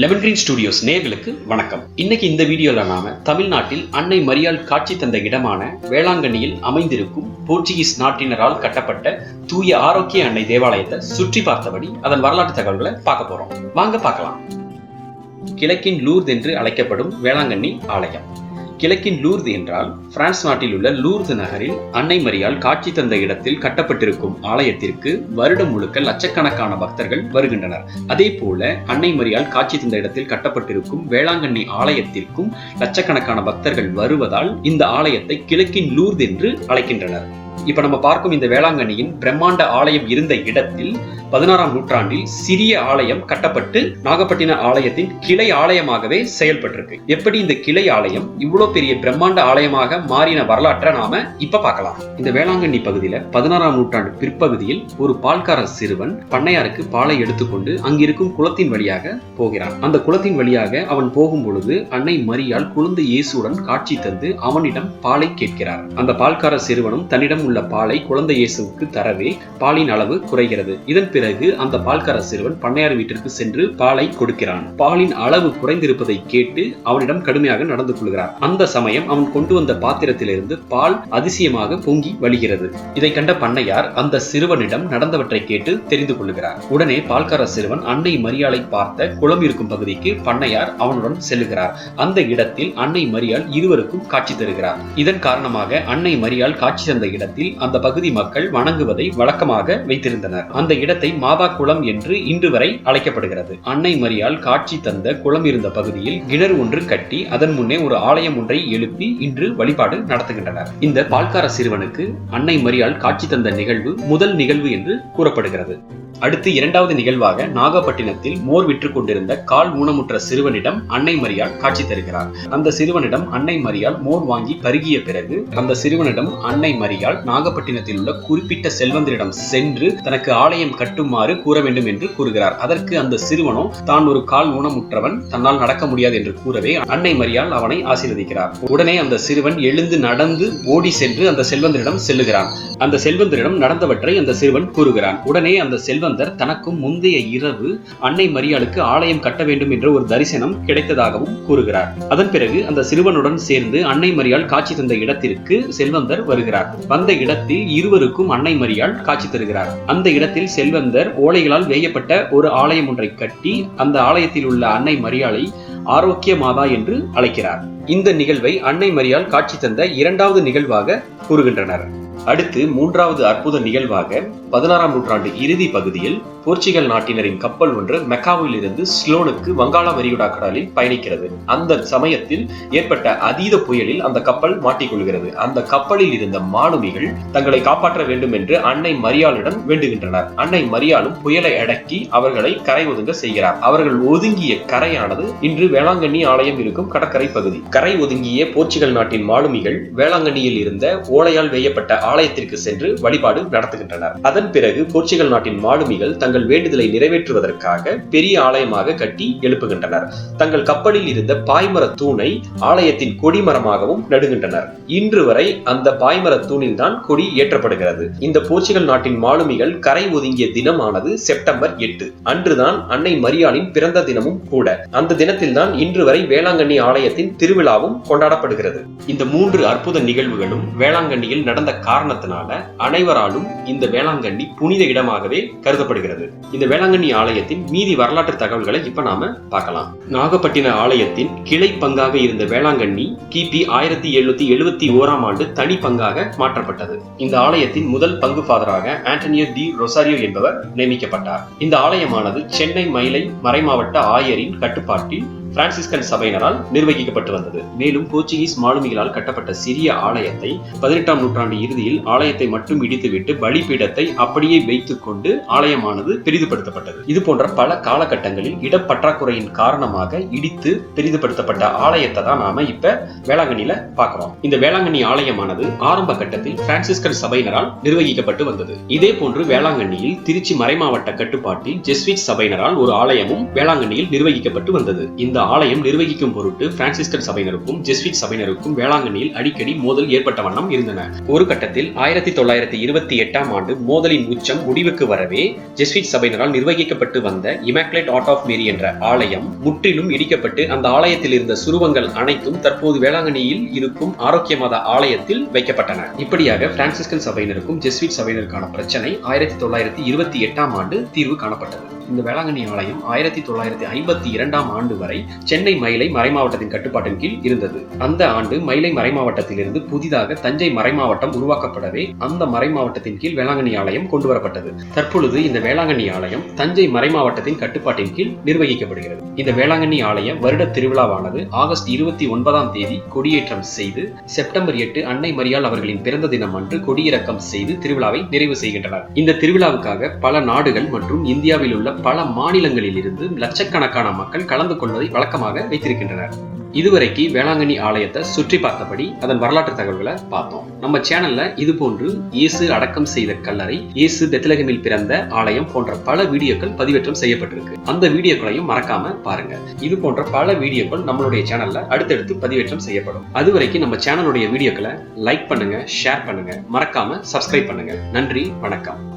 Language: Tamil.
லெமன் கிரீன் ஸ்டுடியோஸ் நேர்களுக்கு வணக்கம். இன்னைக்கு இந்த வீடியோல நாம தமிழ்நாட்டில் அன்னை மரியாள் காட்சி தந்த இடமான வேளாங்கண்ணியில் அமைந்திருக்கும் போர்ச்சுகீஸ் நாட்டினரால் கட்டப்பட்ட தூய ஆரோக்கிய அன்னை தேவாலயத்தை சுற்றி பார்த்தபடி அதன் வரலாற்று தகவல்களை பார்க்க போறோம். வாங்க பார்க்கலாம். கிழக்கின் லூர்த் என்று அழைக்கப்படும் வேளாங்கண்ணி ஆலயம். கிழக்கின் லூர்து என்றால் பிரான்ஸ் நாட்டில் உள்ள லூர்து நகரில் அன்னை மரியால் காட்சி தந்த இடத்தில் கட்டப்பட்டிருக்கும் ஆலயத்திற்கு வருடம் முழுக்க லட்சக்கணக்கான பக்தர்கள் வருகின்றனர். அதே போல அன்னை மரியால் காட்சி தந்த இடத்தில் கட்டப்பட்டிருக்கும் வேளாங்கண்ணி ஆலயத்திற்கும் லட்சக்கணக்கான பக்தர்கள் வருவதால் இந்த ஆலயத்தை கிழக்கின் லூர்து என்று அழைக்கின்றனர். இப்ப நம்ம பார்க்கும் இந்த வேளாங்கண்ணியின் பிரம்மாண்ட ஆலயம் இருந்த இடத்தில் பதினாறாம் நூற்றாண்டில் சிறிய ஆலயம் கட்டப்பட்டு நாகப்பட்டின ஆலயத்தின் கிளை ஆலயமாகவே செயல்பட்டிருக்கு. எப்படி இந்த கிளை ஆலயம் இவ்வளவு பெரிய பிரம்மாண்ட ஆலயமாக மாறின வரலாற்றை நாம இப்ப பார்க்கலாம். இந்த வேளாங்கண்ணி பகுதியில பதினாறாம் நூற்றாண்டு பிற்பகுதியில் ஒரு பால்கார சிறுவன் பண்ணையாருக்கு பாலை எடுத்துக்கொண்டு அங்கிருக்கும் குளத்தின் வழியாக போகிறான். அந்த குளத்தின் வழியாக அவன் போகும் பொழுது அன்னை மரியால் குழந்தை இயேசுடன் காட்சி தந்து அவனிடம் பாலை கேட்கிறார். அந்த பால்கார சிறுவனும் தன்னிடம் உள்ள உள்ள பாலை குழந்தை இயேசுவுக்கு தரவே பாலின் அளவு குறைகிறது. இதன் பிறகு அந்த பால்கார சிறுவன் பண்ணையார் வீட்டிற்கு சென்று பாலை கொடுக்கிறான். பாலின் அளவு குறைந்திருப்பதை கேட்டு அவனிடம் கடுமையாக நடந்து கொள்கிறார். அந்த சமயம் அவன் கொண்டு வந்த பாத்திரத்திலிருந்து பால் அதிசயமாக பொங்கி வழிகிறது. இதை கண்ட பண்ணையார் அந்த சிறுவனிடம் நடந்தவற்றை கேட்டு தெரிந்து கொள்கிறார். உடனே பால்கார சிறுவன் அன்னை மரியாளை பார்த்த குளம் இருக்கும் பகுதிக்கு பண்ணையார் அவனுடன் செல்லுகிறார் அந்த இடத்தில் அன்னை மரியாள் இருவருக்கும் காட்சி தருகிறார். இதன் காரணமாக அன்னை மரியாள் காட்சி தந்த இடத்தில் அந்த பகுதி மக்கள் வணங்குவதை வழக்கமாக வைத்திருந்தனர். அந்த இடத்தை மாதா குளம் என்று இன்று வரை அழைக்கப்படுகிறது. அன்னை மரியால் காட்சி தந்த குளம் இருந்த பகுதியில் கிணறு ஒன்று கட்டி அதன் முன்னே ஒரு ஆலயம் ஒன்றை எழுப்பி இன்று வழிபாடு நடத்துகின்றனர். இந்த பால்கார சிறுவனுக்கு அன்னை மரியால் காட்சி தந்த நிகழ்வு முதல் நிகழ்வு என்று கூறப்படுகிறது. அடுத்து இரண்டாவது நிகழ்வாக நாகப்பட்டினத்தில் மோர் விற்று கொண்டிருந்த கால் ஊனமுற்ற சிறுவனிடம் அன்னை மரியாள் காட்சி தருகிறார். அந்த சிறுவனிடம் அன்னை மரியாள் மோர் வாங்கி பருகிய பிறகு அந்த சிறுவனிடம் அன்னை மரியாள் நாகப்பட்டினத்தில் உள்ள குறிப்பிட்ட செல்வந்தரிடம் சென்று தனக்கு ஆலயம் கட்டுமாறு கூற வேண்டும் என்று கூறுகிறார். அதற்கு அந்த சிறுவனோ தான் ஒரு கால் ஊனமுற்றவன் தன்னால் நடக்க முடியாது என்று கூறவே அன்னை மரியாள் அவனை ஆசீர்வதிக்கிறார். உடனே அந்த சிறுவன் எழுந்து நடந்து ஓடி சென்று அந்த செல்வந்தரிடம் செல்லுகிறான். அந்த செல்வந்தரிடம் நடந்தவற்றை அந்த சிறுவன் கூறுகிறான். உடனே அந்த செல்வன் செல்வந்தர் தனக்கும் முந்தைய இரவு அன்னை மரியாளுக்கு ஆலயம் கட்ட வேண்டும் என்ற ஒரு தரிசனம் கிடைத்ததாகவும் கூறுகிறார். அதன் பிறகு அந்த சிறுவனுடன் சேர்ந்து அன்னை மரியாள் காட்சி தந்த இடத்திற்கு செல்வந்தர் வருகிறார். வந்த இடத்தில் இருவருக்கும் அன்னை மரியாள் காட்சி தருகிறார். அந்த இடத்தில் செல்வந்தர் ஓலைகளால் வேயப்பட்ட ஒரு ஆலயம் ஒன்றை கட்டி அந்த ஆலயத்தில் உள்ள அன்னை மரியாளை ஆரோக்கிய மாதா என்று அழைக்கிறார். இந்த நிகழ்வை அன்னை மரியால் காட்சி தந்த இரண்டாவது நிகழ்வாக கூறுகின்றனர். அடுத்து மூன்றாவது அற்புத நிகழ்வாக பதினாறாம் நூற்றாண்டு இறுதி பகுதியில் போர்ச்சுகல் நாட்டினரின் கப்பல் ஒன்று மெக்காவில் இருந்து ஸ்லோனுக்கு வங்காள விரிகுடா கடலில் பயணிக்கிறது. அந்த சமயத்தில் ஏற்பட்ட அதீத புயலில் அந்த கப்பல் மாட்டிக்கொள்கிறது. அந்த கப்பலில் இருந்த மாலுமிகள் தங்களை காப்பாற்ற வேண்டும் என்று அன்னை மரியாளிடம் வேண்டுகின்றனர். அன்னை மரியாளும் புயலை அடக்கி அவர்களை கரை ஒதுங்க செய்கிறார். அவர்கள் ஒதுங்கிய கரையானது இன்று வேளாங்கண்ணி ஆலயம் இருக்கும் கடற்கரை பகுதி. கரை ஒதுங்கிய போர்ச்சுகல் நாட்டின் மாலுமிகள் வேளாங்கண்ணியில் இருந்த ஓலையால் வேயப்பட்ட ஆலயத்திற்கு சென்று வழிபாடு நடத்துகின்றனர். அதன் பிறகு போர்ச்சுகல் நாட்டின் மாலுமிகள் தங்கள் வேண்டுதலை நிறைவேற்றுவதற்காக பெரிய ஆலயமாக கட்டி எழுப்புகின்றனர். தங்கள் கப்பலில் இருந்த பாய்மர தூணை ஆலயத்தின் கொடிமரமாகவும் நடுகின்றனர். இன்று வரை அந்த பாய்மர தூணில் தான் கொடி ஏற்றப்படுகிறது. இந்த போர்ச்சுகல் நாட்டின் மாலுமிகள் கரை ஒதுங்கிய தினமானது செப்டம்பர் எட்டு. அன்றுதான் அன்னை மரியாளின் பிறந்த தினமும் கூட. அந்த தினத்தில் தான் இன்று வரை வேளாங்கண்ணி ஆலயத்தின் திருவிழாவும் கொண்டாடப்படுகிறது. இந்த மூன்று அற்புத நிகழ்வுகளும் வேளாங்கண்ணியில் நடந்த காரணத்தினால அனைவராலும் இந்த வேளாங்கண்ணி புனித இடமாகவே கருதப்படுகிறது. இந்த வேளாங்கண்ணி ஆலயத்தின் மீதி வரலாற்று தகவல்களை இப்ப நாம பார்க்கலாம். நாகப்பட்டின ஆலயத்தின் கிளை பங்காக இருந்த வேளாங்கண்ணி கிபி ஆயிரத்தி எழுநூத்தி எழுபத்தி ஓராம் ஆண்டு தனி பங்காக மாற்றப்பட்டது. இந்த ஆலயத்தின் முதல் பங்கு ஃபாதராக ஆண்டனியோ டி ரொசாரியோ என்பவர் நியமிக்கப்பட்டார். இந்த ஆலயமானது சென்னை மயிலை மறைமாவட்ட ஆயரின் கட்டுப்பாட்டில் பிரான்சிஸ்கன் சபையினரால் நிர்வகிக்கப்பட்டு வந்தது. மேலும் போர்ச்சுகீஸ் மாலுமிகளால் கட்டப்பட்ட சிறிய ஆலயத்தை பதினெட்டாம் நூற்றாண்டு இறுதியில் ஆலயத்தை மட்டும் இடித்துவிட்டு பலிபீடத்தை அப்படியே வைத்துக் கொண்டு ஆலயமானது பெரிதுபடுத்தப்பட்டது. இது போன்ற பல காலகட்டங்களில் இடப்பற்றாக்குறையின் காரணமாக இடித்து பெரிதுபடுத்தப்பட்ட ஆலயத்தை தான் நாம இப்ப வேளாங்கண்ணில பாக்குறோம் இந்த வேளாங்கண்ணி ஆலயமானது ஆரம்ப கட்டத்தில் பிரான்சிஸ்கன் சபையினரால் நிர்வகிக்கப்பட்டு வந்தது. இதே போன்று வேளாங்கண்ணியில் திருச்சி மறைமாவட்ட கட்டுப்பாட்டில் ஜெஸ்விட் சபையினரால் ஒரு ஆலயமும் வேளாங்கண்ணியில் நிர்வகிக்கப்பட்டு வந்தது. இந்த ஆலயம் நிர்வகிக்கும் பொருட்டு பிரான்சிஸ்கன் சபையினருக்கும் ஜெஸ்விட் சபையினருக்கும் வேளாங்கண்ணியில் அடிக்கடி மோதல் ஏற்பட்ட வண்ணம் இருந்தன. ஒரு கட்டத்தில் ஆயிரத்தி தொள்ளாயிரத்தி இருபத்தி எட்டாம் ஆண்டு மோதலின் உச்சம் முடிவுக்கு வரவே ஜெஸ்விட் சபையினரால் நிர்வகிக்கப்பட்டு வந்த இமாக்லேட் ஆர்ட் ஆஃப் மேரி என்ற ஆலயம் முற்றிலும் இடிக்கப்பட்டு அந்த ஆலயத்தில் இருந்த சுருவங்கள் அனைத்தும் தற்போது வேளாங்கண்ணியில் இருக்கும் ஆரோக்கிய மத ஆலயத்தில் வைக்கப்பட்டன. இப்படியாக பிரான்சிஸ்கன் சபையினருக்கும் ஜெஸ்விட் சபையினருக்கான பிரச்சனை ஆயிரத்தி தொள்ளாயிரத்தி இருபத்தி எட்டாம் ஆண்டு தீர்வு காணப்பட்டது. இந்த வேளாங்கண்ணி ஆலயம் ஆயிரத்தி தொள்ளாயிரத்தி ஐம்பத்தி இரண்டாம் ஆண்டு வரை சென்னை மயிலை மறைமாவட்டத்தின் கட்டுப்பாட்டின் கீழ் இருந்தது. அந்த ஆண்டு மயிலை மறைமாவட்டத்திலிருந்து புதிதாக தஞ்சை மறைமாவட்டம் உருவாக்கப்படவே அந்த மறைமாவட்டத்தின் கீழ் வேளாங்கண்ணி ஆலயம் கொண்டு வரப்பட்டது. தற்பொழுது இந்த வேளாங்கண்ணி ஆலயம் தஞ்சை மறைமாவட்டத்தின் கட்டுப்பாட்டின் கீழ் நிர்வகிக்கப்படுகிறது. இந்த வேளாங்கண்ணி ஆலய வருட திருவிழாவானது ஆகஸ்ட் இருபத்தி ஒன்பதாம் தேதி கொடியேற்றம் செய்து செப்டம்பர் எட்டு அன்னை மரியாள் அவர்களின் பிறந்த தினம் அன்று கொடியிறக்கம் செய்து திருவிழாவை நிறைவு செய்கின்றனர். இந்த திருவிழாவுக்காக பல நாடுகள் மற்றும் இந்தியாவில் உள்ள பல மாநிலங்களில் இருந்து லட்சக்கணக்கான மக்கள் கலந்து கொள்வதை வழக்கமாக வைத்திருக்கின்றனர். இதுவரைக்கு வேளாங்கண்ணி ஆலயத்தை சுற்றி பார்த்தபடி அதன் வரலாற்று தகவல்களை பார்த்தோம். நம்ம சேனல்ல இது போன்று இயேசு அடக்கம் செய்த கல்லறை இயேசு பெத்லகமில் பிறந்த ஆலயம் போன்ற பல வீடியோக்கள் பதிவேற்றம் செய்யப்பட்டிருக்கு. அந்த வீடியோக்களையும் மறக்காம பாருங்க. இது போன்ற பல வீடியோக்கள் நம்மளுடைய சேனல்ல அடுத்தடுத்து பதிவேற்றம் செய்யப்படும். அதுவரைக்கும் நம்ம சேனலுடைய வீடியோக்களை லைக் பண்ணுங்க ஷேர் பண்ணுங்க. மறக்காம சப்ஸ்கிரைப் பண்ணுங்க. நன்றி வணக்கம்.